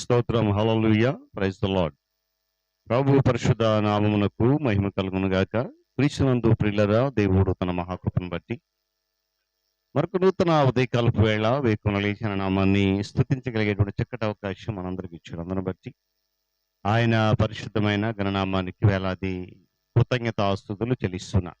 దేవునికి స్తోత్రం. Hallelujah praise the lord ప్రభు పరిశుద్ధ నామమునకు మహిమ కలుగునుగాక క్రీస్తునందు ప్రిల్లరా దేవుడు తన మహాకృపను బట్టి. మరొక నూతన ఉదయకాలపు వేళ వేకున లేచిన నామాన్ని స్థుతించగలిగేటువంటి చక్కటి అవకాశం మనందరికి ఇచ్చాడు అందరిని బట్టి ఆయన పరిశుద్ధమైన గణనామానికి వేలాది కృతజ్ఞత ఆస్తుతులు చెల్లిస్తున్నా.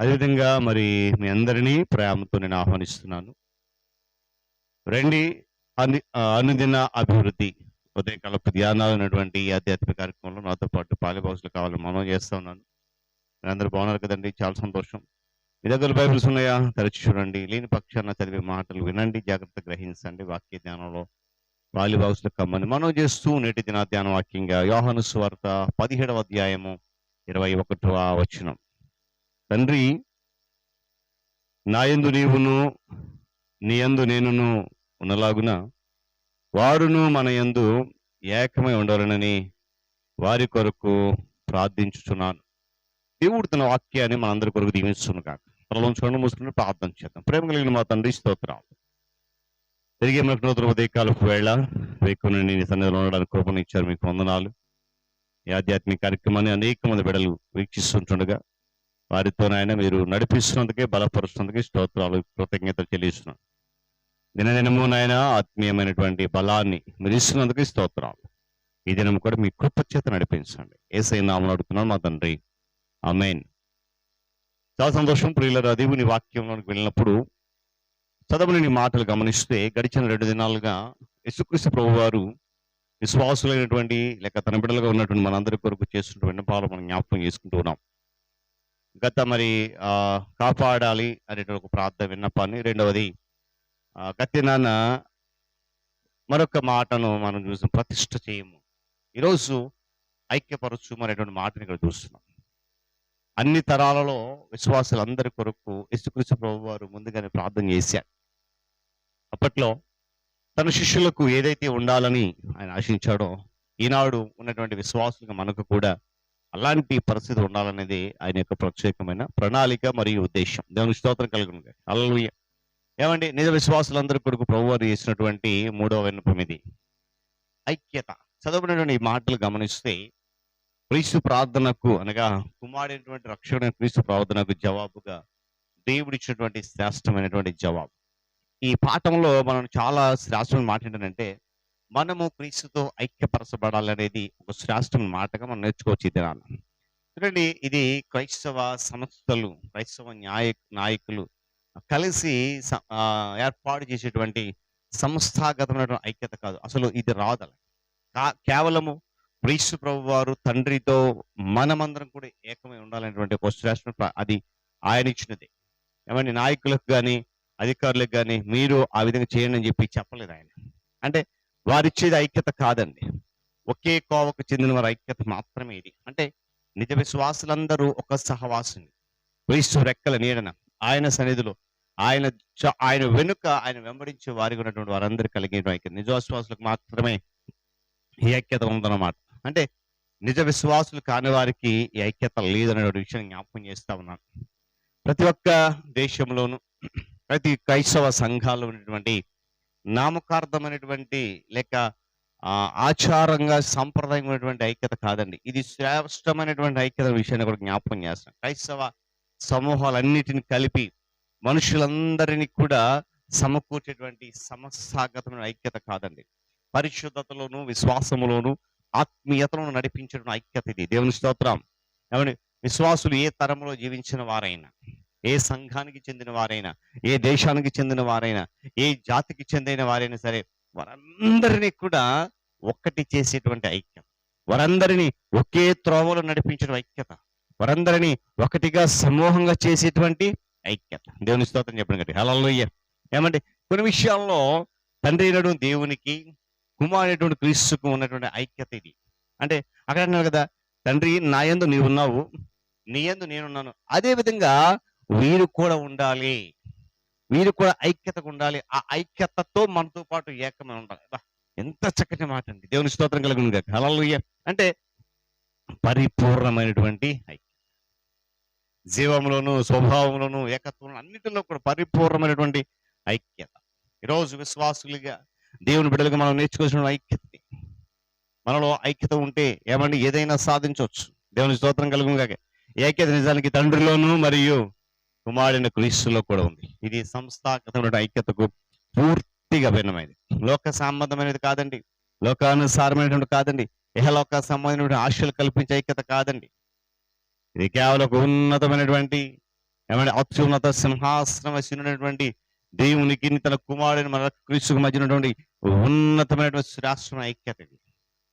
అదేవిధంగా మరి మీ అందరినీ ప్రేమతో నేను ఆహ్వానిస్తున్నాను. రండి అను అనుదిన అభివృద్ధి ఉదయకాల ధ్యానాలు ఉన్నటువంటి ఈ ఆధ్యాత్మిక కార్యక్రమంలో నాతో పాటు పాలిబాక్స్లు కావాలని మనం చేస్తా ఉన్నాను. అందరూ బాగున్నారు కదండి? చాలా సంతోషం. మీ దగ్గర బైబిల్స్ ఉన్నాయా? తరచి చూడండి. లేని పక్షాన చదివే మాటలు వినండి జాగ్రత్త గ్రహించండి వాక్య ధ్యానంలో పాలిబాక్స్లు కమ్మని మనం చేస్తూ నేటి దిన ధ్యాన వాక్యంగా యోహను స్వార్త పదిహేడవ అధ్యాయము ఇరవై ఒకటవ వచనం. తండ్రి నాయందు నీవును నీయందు నేనును ఉన్నలాగున వారును మన యందు ఏకమై ఉండాలనని వారి కొరకు ప్రార్థించుచున్నాను. దేవుడు తన వాక్యాన్ని మనందరి కొరకు దీవించును కాక త్వరలో చూడండి మూసుకుని ప్రార్థన చేద్దాం. ప్రేమ కలిగిన మా తండ్రి స్తోత్రాలు. తిరిగి మనకు నూతన ఉదయకాలపు వేళ వేకుని నీ సన్నిధిలో ఉండడానికి కృపను ఇచ్చారు మీకు వందనాలు. ఈ ఆధ్యాత్మిక కార్యక్రమాన్ని అనేక మంది బిడలు వీక్షిస్తుంటుండగా వారితో నాయన మీరు నడిపిస్తున్నందుకే బలపరుస్తున్నందుకే స్తోత్రాలు కృతజ్ఞతలు చెల్లిస్తున్నాను దినదినము నాయన ఆత్మీయమైనటువంటి బలాన్ని మీరు ఇస్తున్నందుకు స్తోత్రాలు. ఈ దినం కూడా మీ కృపచేత నడిపించండి. ఏసై నామం అడుగుతున్నాను మా తండ్రి. అమేన్ చాలా సంతోషం ప్రియులరా దేవుని వాక్యంలోకి వెళ్ళినప్పుడు చదవని మాటలు గమనిస్తే గడిచిన రెండు దినాలుగా యశుక్రీస్తు ప్రభు వారు విశ్వాసులైనటువంటి లేక తన బిడ్డలుగా ఉన్నటువంటి మనందరి కొరకు చేస్తున్న విన్నపాలు మనం జ్ఞాపకం చేసుకుంటూ ఉన్నాం. గత మరి ఆ కాపాడాలి అనేటువంటి ఒక ప్రార్థన విన్నపాన్ని రెండవది గతి నాన్న మరొక మాటను మనం చూసిన ప్రతిష్ట చేయము. ఈరోజు ఐక్యపరచు అనేటువంటి మాటని ఇక్కడ చూస్తున్నాం. అన్ని తరాలలో విశ్వాసులందరి కొరకు యశుకృష్ణ ప్రభు వారు ముందుగానే ప్రార్థన చేశారు. అప్పట్లో తన శిష్యులకు ఏదైతే ఉండాలని ఆయన ఆశించాడో ఈనాడు ఉన్నటువంటి విశ్వాసులకు మనకు కూడా అలాంటి పరిస్థితి ఉండాలనేది ఆయన యొక్క ప్రత్యేకమైన ప్రణాళిక మరియు ఉద్దేశం. దేవుని స్తోత్రం కలుగును అల్లూయ ఏమండి? నిజ విశ్వాసులందరి కొరకు ప్రభువారు చేసినటువంటి మూడవ విన్నపం ఇది. ఐక్యత. చదవబడినటువంటి ఈ మాటలు గమనిస్తే క్రీస్తు ప్రార్థనకు అనగా కుమారుడైనటువంటి రక్షణ క్రీస్తు ప్రార్థనకు జవాబుగా దేవుడిచ్చినటువంటి శ్రేష్టమైనటువంటి జవాబు. ఈ పాఠంలో మనం చాలా శ్రేష్టమైన మాట ఏంటంటే మనము క్రీస్తుతో ఐక్యపరచబడాలి అనేది ఒక శ్రేష్టమైన మాటగా మనం నేర్చుకోవచ్చు ఇది దినాన. చూడండి ఇది క్రైస్తవ సంస్థలు క్రైస్తవ న్యాయ నాయకులు కలిసి ఏర్పాటు చేసేటువంటి సంస్థాగతమైనటువంటి ఐక్యత కాదు. అసలు ఇది రాదల. కా- కేవలము క్రీస్తు ప్రభు వారు తండ్రితో మనమందరం కూడా ఏకమై ఉండాలనేటువంటి ఒక శ్రేష్ట అది ఆయన ఇచ్చినది ఏమంటే నాయకులకు కానీ అధికారులకు కానీ మీరు ఆ విధంగా చేయండి అని చెప్పి చెప్పలేదు ఆయన. అంటే వారిచ్చేది ఐక్యత కాదండి. ఒకే కోవకు చెందిన వారి ఐక్యత మాత్రమే ఇది. అంటే నిజ విశ్వాసులందరూ ఒక సహవాసుని. క్రీస్తు రెక్కల నీడన ఆయన సన్నిధిలో ఆయన ఆయన వెనుక ఆయన వెంబడించే వారికి ఉన్నటువంటి వారందరూ కలిగిన ఐక్యత నిజ విశ్వాసులకు మాత్రమే ఈ ఐక్యత ఉందన్నమాట. అంటే నిజ విశ్వాసులు కాని వారికి ఈ ఐక్యత లేదనే విషయం జ్ఞాపకం చేస్తా ఉన్నాను. ప్రతి ఒక్క దేశంలోను ప్రతి క్రైస్తవ సంఘాల్లో ఉన్నటువంటి నామకార్థమైనటువంటి లేక ఆచారంగా సంప్రదాయం ఉన్నటువంటి ఐక్యత కాదండి. ఇది శ్రేష్టమైనటువంటి ఐక్యత విషయాన్ని కూడా జ్ఞాపకం చేస్తాం క్రైస్తవ సమూహాలన్నిటిని కలిపి మనుషులందరినీ కూడా సమకూర్చేటువంటి సమస్యాగతమైన ఐక్యత కాదండి. పరిశుద్ధతలోను విశ్వాసములోను ఆత్మీయతలను నడిపించడం ఐక్యత ఇది. దేవుని స్తోత్రం. ఏమండి? విశ్వాసులు ఏ తరంలో జీవించిన వారైనా ఏ సంఘానికి చెందిన వారైనా ఏ దేశానికి చెందిన వారైనా ఏ జాతికి చెందిన వారైనా సరే వారందరినీ కూడా ఒక్కటి చేసేటువంటి ఐక్యత. వారందరినీ ఒకే త్రోవలో నడిపించడం ఐక్యత. వారందరినీ ఒకటిగా సమూహంగా చేసేటువంటి ఐక్యత దేవుని స్తోత్రం చెప్పండి గట్టి హల్లెలూయా. ఏమంటే కొన్ని విషయాల్లో తండ్రి అయినటువంటి దేవునికి కుమారుడైనటువంటి క్రీస్తుకు ఉన్నటువంటి ఐక్యత ఇది. అంటే అక్కడ అన్నారు కదా తండ్రి నా యందు నీవు ఉన్నావు నీ యందు నేనున్నాను. అదే విధంగా వీరు కూడా ఉండాలి. వీరు కూడా ఐక్యతగా ఉండాలి. ఆ ఐక్యతతో మనతో పాటు ఏకమై ఉండాలి. ఎంత చక్కటి మాట అండి దేవుని స్తోత్రం కలుగును హల్లెలూయా. అంటే పరిపూర్ణమైనటువంటి ఐక్యత జీవంలోను స్వభావంలోను ఏకత్వంలో అన్నిటిలో కూడా పరిపూర్ణమైనటువంటి ఐక్యత. ఈరోజు విశ్వాసులుగా దేవుని బిడ్డలుగా మనం నేర్చుకోవాల్సిన ఐక్యత. మనలో ఐక్యత ఉంటే ఏమండి? ఏదైనా సాధించవచ్చు. దేవుని స్తోత్రం కలుగును కాక నిజానికి తండ్రిలోను మరియు కుమారుడిన క్రీస్తులో కూడా ఉంది. ఇది సంస్థాగతమైన ఐక్యతకు పూర్తిగా భిన్నమైనది. లోక సంబంధమైనది కాదండి. లోకానుసారమైనటువంటి కాదండి. ఇహలోక సంబంధమైనటువంటి ఆశలు కల్పించే ఐక్యత కాదండి. ఇది కేవలం ఒక ఉన్నతమైనటువంటి ఏమంటే అత్యున్నత సింహాసనమైనటువంటి దేవునికి తన కుమారుని మన క్రీస్తుకు మధ్య ఉన్నటువంటి ఉన్నతమైనటువంటి శ్రేష్టమైన ఐక్యత ఇది.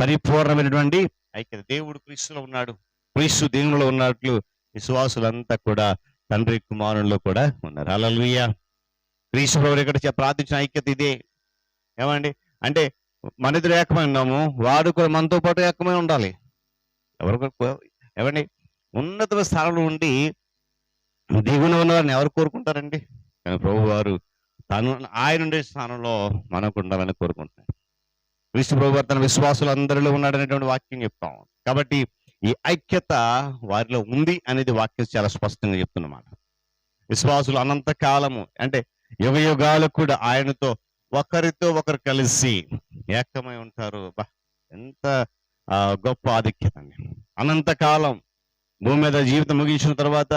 పరిపూర్ణమైనటువంటి ఐక్యత. దేవుడు క్రీస్తులో ఉన్నాడు. క్రీస్తు దేవునిలో ఉన్నట్లు విశ్వాసులంతా కూడా తండ్రి కుమారుల్లో కూడా ఉన్నారు. అలలుయ్య క్రీస్తు ప్రభు ఇక్కడ ప్రార్థించిన ఐక్యత ఇదే. ఏమండి? అంటే మన ఇద్దరు ఏకమై ఉన్నాము వాడు కూడా మనతో పాటు ఏకమై ఉండాలి. ఎవరు ఏమండి? ఉన్నత స్థానంలో ఉండి దిగున ఉన్నవారిని ఎవరు కోరుకుంటారండి? కానీ ప్రభు వారు తను ఆయన ఉండే స్థానంలో మనకు ఉండాలని కోరుకుంటున్నారు. విష్ణు ప్రభు వారు తన విశ్వాసులు అందరిలో ఉన్నాడనేటువంటి వాక్యం చెప్తాం కాబట్టి ఈ ఐక్యత వారిలో ఉంది అనేది వాక్యం చాలా స్పష్టంగా చెప్తున్నమాట. విశ్వాసులు అనంత కాలము అంటే యుగ యుగాలు కూడా ఆయనతో ఒకరితో ఒకరు కలిసి ఏకమై ఉంటారు. బా ఎంత గొప్ప ఆధిక్యత అండి. అనంత కాలం భూమి మీద జీవితం ముగించిన తర్వాత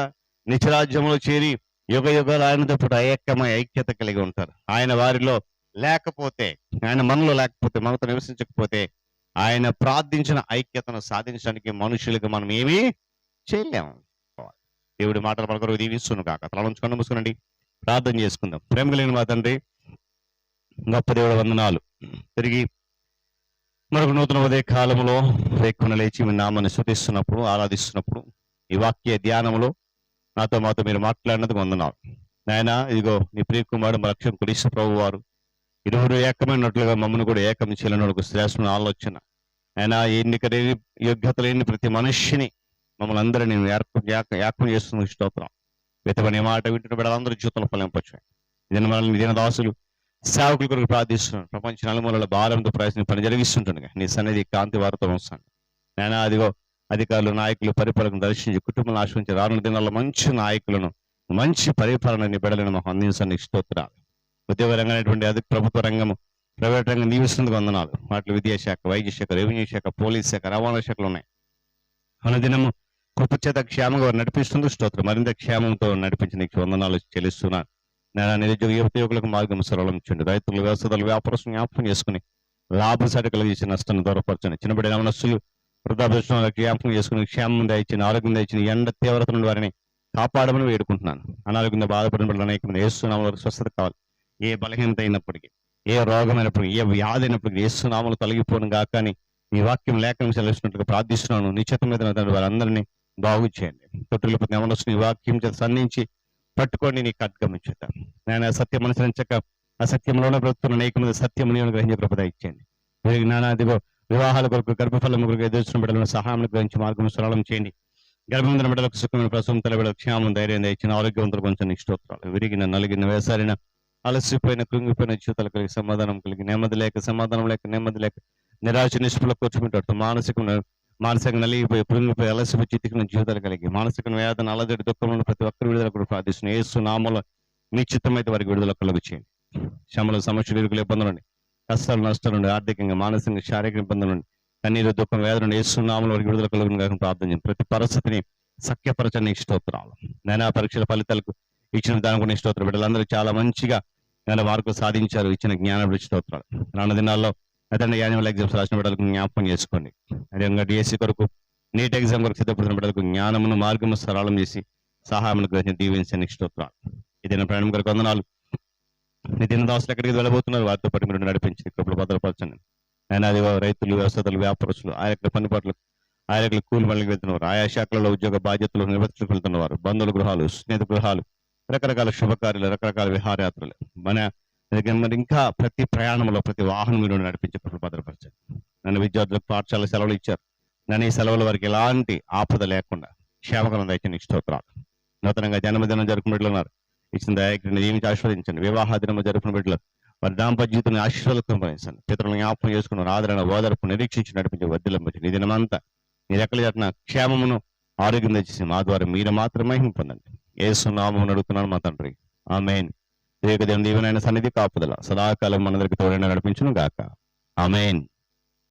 నిత్యరాజ్యంలో చేరి యుగ యుగాలు ఆయనతో పాటు ఐక్యమై ఐక్యత కలిగి ఉంటారు. ఆయన వారిలో లేకపోతే ఆయన మనలో లేకపోతే మనతో నివసించకపోతే ఆయన ప్రార్థించిన ఐక్యతను సాధించడానికి మనుషులకు మనం ఏమీ చేయలేము దేవుడి మాటలు మనకు దీవిస్తును కాక. తలంచుకొని మూసుకునండి. ప్రార్థన చేసుకుందాం. ప్రేమ కలిగిన మా తండ్రి గొప్ప దేవుడు వందనాలు. తిరిగి మరొక నూతన ఉదయ కాలంలో రేక్కున లేచి మీ నామాన్ని శృతిస్తున్నప్పుడు ఆరాధిస్తున్నప్పుడు ఈ వాక్య ధ్యానంలో నాతో మాతో మీరు మాట్లాడినందుకు వందనాలు. నాయన ఇదిగో నీ ప్రియకుమారుడు మా లక్ష్యం కురీశ్వ ప్రభు వారు ఇరువురు ఏకమైనట్లుగా మమ్మల్ని కూడా ఏకం చేయాలని ఒక శ్రేష్టమైన ఆలోచన ఆయన ఎన్నిక లేని యోగ్యత లేని ప్రతి మనిషిని మమ్మల్ని అందరూ నేను ఏక- ఏకం చేస్తున్న స్తోత్రం. వితమని మాట వింటున్న బిడ్డలందరూ జీవితంలో ఫలింపచ్చు ఇదని మనల్ని దిన దాసులు సేవకుల కొరకు ప్రార్థిస్తున్నాను ప్రపంచ నలుమూలల భారంతో ప్రయత్నం పని జరిగిస్తుంటుండగా నీ సన్నిధి కాంతి వారితో ఉంచాను నేను అదిగో అధికారులు నాయకులు పరిపాలకులను దర్శించి కుటుంబాలను ఆశ్రయించి రానున్న దినాల్లో మంచి నాయకులను మంచి పరిపాలన నీ బిడ్డలను మాకు అందించండి. స్తోత్రాలు. ఉద్యోగ రంగమైనటువంటి అది ప్రభుత్వ రంగము ప్రైవేట్ రంగం నీవిస్తున్నందుకు వందనాలు. వాటిలో విద్యాశాఖ వైద్య శాఖ రెవెన్యూ శాఖ పోలీస్ శాఖ రవాణా శాఖలు ఉన్నాయి. అనుదినము కృపచేత క్షేమంగా నడిపిస్తుంది స్తోత్రం. మరింత క్షేమంతో నడిపించిన వందనాలు చెల్లిస్తున్నాను. నేను నిరుద్యోగ యువత యువకులకు మార్గం సరళం ఇచ్చండి రైతులు వ్యవసాయాలు వ్యాపారస్తులు జ్ఞాపకం చేసుకుని లాభసాటి కలిగించిన నష్టాన్ని దూరపరచండి. చిన్నబడిన మనస్సులు వృద్ధాపరిశ్రమలకు జ్ఞాపకం చేసుకుని క్షేమం దయచిన ఆరోగ్యం దయచిన ఎండ తీవ్రత నుండి వారిని కాపాడమని వేడుకుంటున్నాను. అనారోగ్యంగా బాధపడిన బిడ్డలు అనేక మంది ఏసునామలకు స్వస్థత కావాలి. ఏ బలహీనత అయినప్పటికీ ఏ రోగమైనప్పటికీ ఏ వ్యాధి అయినప్పటికీ ఏసునామలు తొలగిపోను కాక అని ఈ వాక్యం లేఖనం సెలవిస్తున్నట్టుగా ప్రార్థిస్తున్నాను. నిశ్చిత మీద వారందరినీ బాగు చేయండి. తొట్టుల ప్రతి ఈ వాక్యం చేత సంధించి పట్టుకొని నీకు అడ్గమించుతాను నేను సత్యం అనుసరించక అసత్యంలోనే బ్రతుకున్న అనేక మంది సత్యం గ్రహించే కృపద ఇచ్చేయండి. వీరికి జ్ఞానాదిగో వివాహాల కొరకు గర్భఫలం కొరకు ఎదుర్చున్న బిడ్డలను సహాయం గ్రహించి మార్గం సరళం చేయండి. గర్భవంతుల బిడ్డలకు సుఖమైన ప్రసవం తల క్షేమం ధైర్యం ఇచ్చిన ఆరోగ్యవంతులు కొంచెం నిష్టోత్రాలు విరిగిన నలిగిన వేసారిన అలసిపోయిన కృంగిపోయిన జీవితాలు కలిగి సమాధానం కలిగి నెమ్మది లేక సమాధానం లేక నెమ్మది లేక నిరాశ నిష్పుల కూర్చుంటాడు మానసిక మానసిక నలిగిపోయి కృంగిపోయి అలసిపోయి చితికిన జీవితాలు కలిగి మానసిక వేదన అలదడి దుఃఖంలో ప్రతి ఒక్కరు విడుదల కూడా ప్రార్థిస్తున్న ఏసు నామలో నిశ్చితమైతే వారికి విడుదల కలుగు చేయండి. శ్రమలు సమస్యలు ఇరుకులు ఇబ్బందులు కష్టాలు నష్టాలు నుండి ఆర్థికంగా మానసికంగా శారీరక ఇబ్బందులు నుండి కన్నీరు దుఃఖం వేదన ఏసు నామలో వారికి విడుదల కలుగును కాక ప్రార్థన చేయండి. ప్రతి పరిస్థితిని సఖ్యపరచని స్తోత్రాలు. నేను పరీక్షల ఫలితాలకు ఇచ్చిన దాని కూడా స్తోత్రం బిడ్డలందరూ చాలా మంచిగా నేను వారికి సాధించారు. ఇచ్చిన జ్ఞానం స్తోత్రాలు. రానుదినాల్లో దినాల్లో యాన్యువల్ ఎగ్జామ్స్ రాసిన బిడ్డలకు జ్ఞాపకం చేసుకోండి. అదేవిధంగా డిఎస్సి కొరకు నీట్ ఎగ్జామ్ కొరకు సిద్ధపడుతున్న బిడ్డలకు జ్ఞానమును మార్గము సరళం చేసి సహాయమును గ్రహించి దీవించని స్తోత్రాలు ఇదైన ప్రయాణం కొరకు వందనాలు. నీ దిన దాసులు ఎక్కడికి వెళ్ళబోతున్నారు? వారితో పాటు మీరు నడిపించి కృపలు భద్రపరచండి. ఆయన అది రైతులు వ్యవసాయాలు వ్యాపారస్తులు ఆ యొక్క పని పాటలు ఆ యొక్క కూలి పనులకు వెళ్తున్నవారు ఆయా శాఖలలో ఉద్యోగ బాధ్యతలు నిర్వర్తించుకు వెళ్తున్నవారు బంధువుల గృహాలు స్నేహిత గృహాలు రకరకాల శుభకార్యాలు రకరకాల విహారయాత్రలు. మన మరి ఇంకా ప్రతి ప్రయాణంలో ప్రతి వాహనం మీరు నడిపించే భద్రపరచండి. నన్ను విద్యార్థులకు పాఠశాల సెలవులు ఇచ్చారు. నన్ను ఈ సెలవుల వారికి ఎలాంటి ఆపద లేకుండా క్షేమకరం దయచే నీకు స్తోత్రాలు. నూతనంగా జన్మదినం జరుపుకున్న బిడ్డలు ఉన్నారు ఇచ్చిన దయాగ్రని ఏమిటి ఆశీర్వదించండి. వివాహ దినం జరుపుకున్న బిడ్డలు వారి దాంపత్య జీవితాన్ని ఆశీర్వాదం పంపించండి పితరులను జ్ఞాపకం చేసుకున్న ఆదరణ ఓదర్పు నిరీక్షించి నడిపించే వద్దులంపించండి ఈ దినమంతా మీరు ఎక్కడ చేసిన క్షేమమును ఆరోగ్యం తెచ్చేసి మా ద్వారా మీరు మాత్రమే పొందండి ఏ సున్నామం అడుగుతున్నాను మా తండ్రి. ఆమెన్. దేవుని దీవెనైన సన్నిధి కాపుదల. సదాకాలం మనందరికి తోడైన నడిపించును గాక అమెయిన్